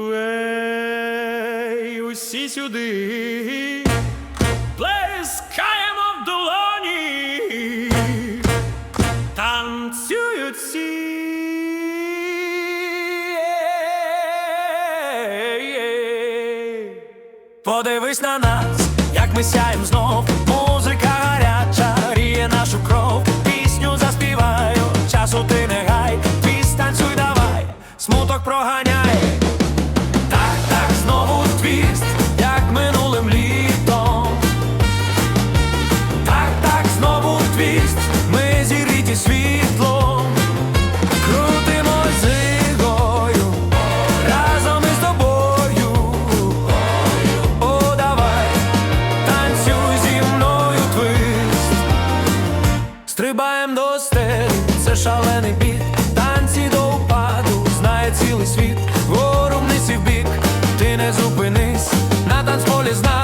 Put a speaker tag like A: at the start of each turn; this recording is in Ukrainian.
A: Ей, усі сюди, плескаємо в долоні, танцюють всі. Подивись на нас, як ми сяєм знов, музика гаряча, гріє нашу кров, пісню заспіваю, часу ти не гай, твій станцюй давай, смуток проганяй хвіст, як минулим літом. Так, так знову твіст, ми зіріті світлом, крутимо зигою разом із тобою. О, давай, танцюй зі мною твист, стрибаєм до стелі, шалений біт, танці до упаду, знає цілий світ. не знаю.